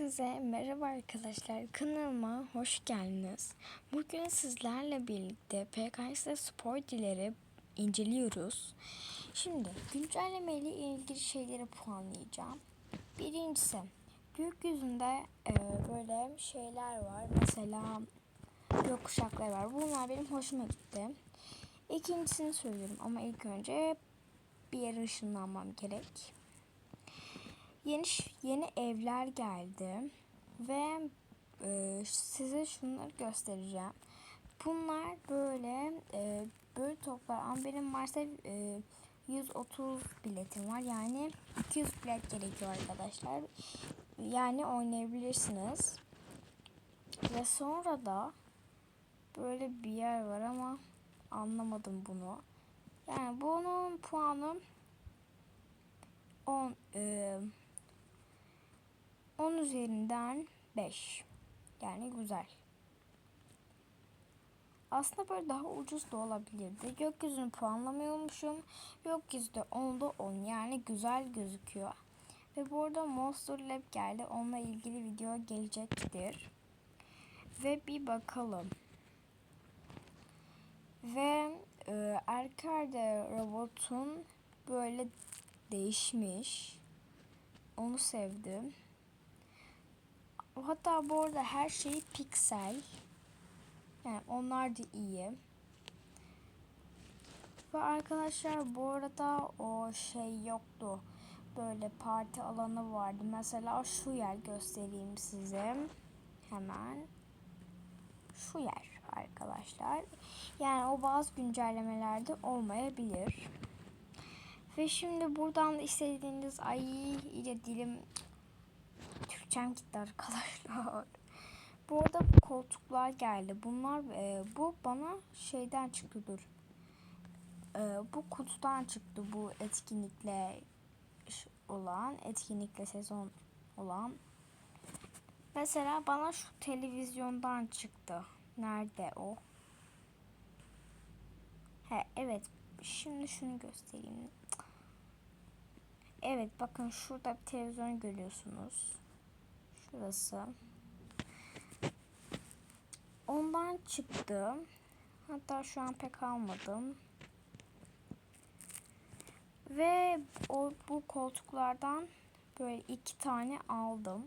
Hepinize merhaba arkadaşlar. Kanalıma hoş geldiniz. Bugün sizlerle birlikte PKS spor dileri inceliyoruz. Şimdi güncelleme ile ilgili şeyleri puanlayacağım. Birincisi gökyüzünde e, böyle şeyler var. Mesela gökkuşakları var. Bunlar benim hoşuma gitti. İkincisini söylüyorum ama ilk önce bir yere ışınlanmam gerek yeni yeni evler geldi ve e, size şunları göstereceğim. Bunlar böyle e, böyle toplar ama benim maalesef e, 130 biletim var. Yani 200 bilet gerekiyor arkadaşlar. Yani oynayabilirsiniz. Ve sonra da böyle bir yer var ama anlamadım bunu. Yani bunun puanı 10 e, 10 üzerinden 5. Yani güzel. Aslında böyle daha ucuz da olabilirdi. Gökyüzünü puanlamıyormuşum. Gökyüzü 10'da 10 yani güzel gözüküyor. Ve burada Monster Lab geldi. Onunla ilgili video gelecektir. Ve bir bakalım. Ve e, Erkerde robotun böyle değişmiş. Onu sevdim. Hatta bu arada her şey piksel. Yani onlar da iyi. Ve arkadaşlar bu arada o şey yoktu. Böyle parti alanı vardı. Mesela şu yer göstereyim size. Hemen. Şu yer arkadaşlar. Yani o bazı güncellemelerde olmayabilir. Ve şimdi buradan istediğiniz ay iyice dilim Türkçem gitti arkadaşlar. Bu arada koltuklar geldi. Bunlar e, bu bana şeyden çıktı dur. E, bu kutudan çıktı bu etkinlikle olan, etkinlikle sezon olan. Mesela bana şu televizyondan çıktı. Nerede o? He evet. Şimdi şunu göstereyim. Evet bakın şurada bir televizyon görüyorsunuz. Şurası. Ondan çıktı. Hatta şu an pek almadım. Ve o bu koltuklardan böyle iki tane aldım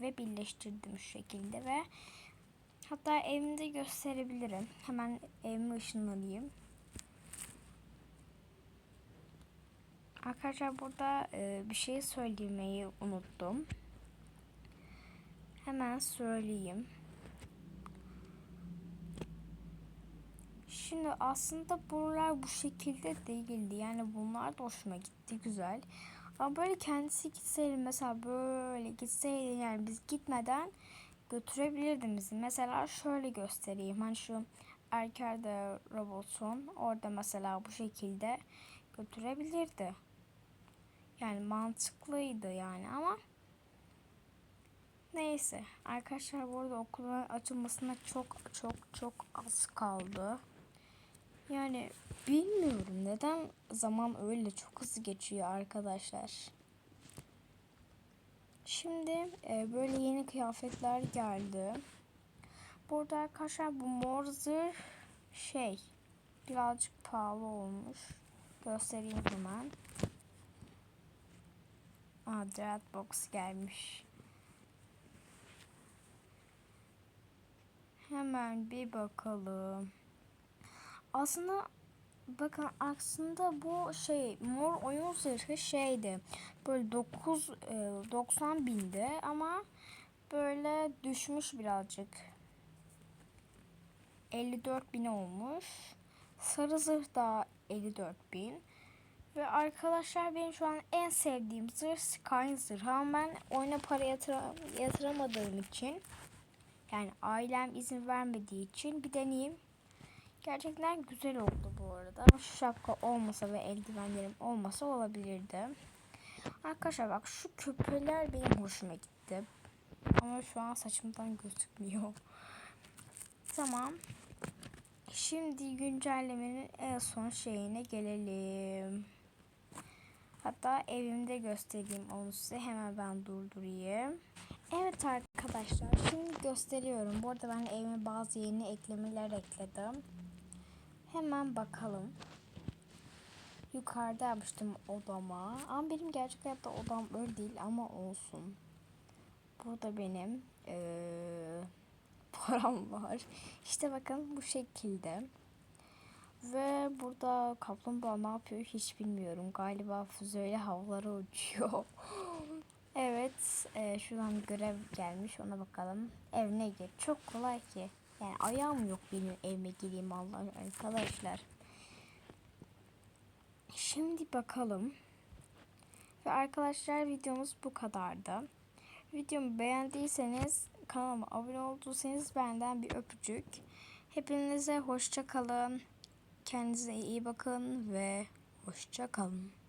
ve birleştirdim şu şekilde ve hatta evimde gösterebilirim. Hemen evime ışınlanayım. Arkadaşlar burada e, bir şey söylemeyi unuttum. Hemen söyleyeyim. Şimdi aslında buralar bu şekilde değildi. Yani bunlar da hoşuma gitti. Güzel. Ama böyle kendisi gitseydi mesela böyle gitseydi yani biz gitmeden götürebilirdim bizi. Mesela şöyle göstereyim. Hani şu Erkerde robotun orada mesela bu şekilde götürebilirdi. Yani mantıklıydı yani ama Neyse arkadaşlar bu arada okulun açılmasına çok çok çok az kaldı. Yani bilmiyorum neden zaman öyle çok hızlı geçiyor arkadaşlar. Şimdi e, böyle yeni kıyafetler geldi. Burada arkadaşlar bu mor zırh şey birazcık pahalı olmuş. Göstereyim hemen. Aa, Dreadbox gelmiş. Hemen bir bakalım. Aslında bakın aslında bu şey mor oyun zırhı şeydi. Böyle 9 90 e, binde ama böyle düşmüş birazcık. 54 bin olmuş. Sarı zırh da 54 bin. Ve arkadaşlar benim şu an en sevdiğim zırh Sky zırh. Ama ben oyuna para yatıra, yatıramadığım için yani ailem izin vermediği için bir deneyeyim. Gerçekten güzel oldu bu arada. Ama şu şapka olmasa ve eldivenlerim olmasa olabilirdi. Arkadaşlar bak şu köpeler benim hoşuma gitti. Ama şu an saçımdan gözükmüyor. Tamam. Şimdi güncellemenin en son şeyine gelelim. Hatta evimde göstereyim onu size. Hemen ben durdurayım. Evet arkadaşlar şimdi gösteriyorum. Bu arada ben evime bazı yeni eklemeler ekledim. Hemen bakalım. Yukarıda yapmıştım odama. Ama benim gerçek hayatta odam öyle değil ama olsun. Burada benim eee param var. İşte bakın bu şekilde. Ve burada kaplumbağa ne yapıyor hiç bilmiyorum. Galiba füzeyle havalara uçuyor. evet, e, şuradan görev gelmiş ona bakalım. Evine gir. Çok kolay ki. Yani ayağım yok benim evime gireyim Allah arkadaşlar. Şimdi bakalım. Ve arkadaşlar videomuz bu kadardı. Videomu beğendiyseniz kanalıma abone olduysanız benden bir öpücük. Hepinize hoşça kalın. Kendinize iyi bakın ve hoşça kalın.